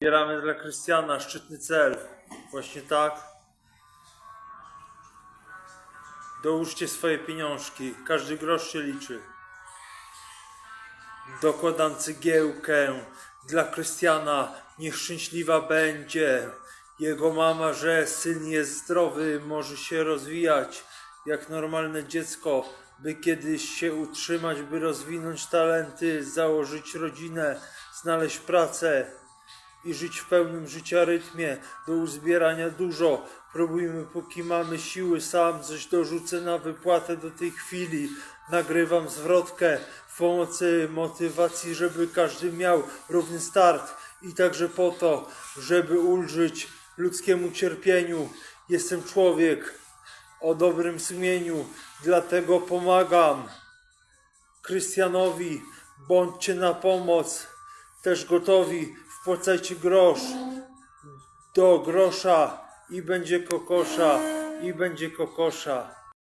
Zbieramy dla Krystiana szczytny cel. Właśnie tak. Dołóżcie swoje pieniążki. Każdy grosz się liczy. Dokładam cygiełkę dla Krystiana. Niech szczęśliwa będzie. Jego mama, że syn jest zdrowy, może się rozwijać jak normalne dziecko, by kiedyś się utrzymać, by rozwinąć talenty, założyć rodzinę, znaleźć pracę i żyć w pełnym życia rytmie. Do uzbierania dużo. Próbujmy, póki mamy siły. Sam coś dorzucę na wypłatę do tej chwili. Nagrywam zwrotkę w pomocy motywacji, żeby każdy miał równy start. I także po to, żeby ulżyć ludzkiemu cierpieniu. Jestem człowiek o dobrym sumieniu, dlatego pomagam. Krystianowi, bądźcie na pomoc. Też gotowi, wpłacajcie grosz do grosza i będzie kokosza, i będzie kokosza.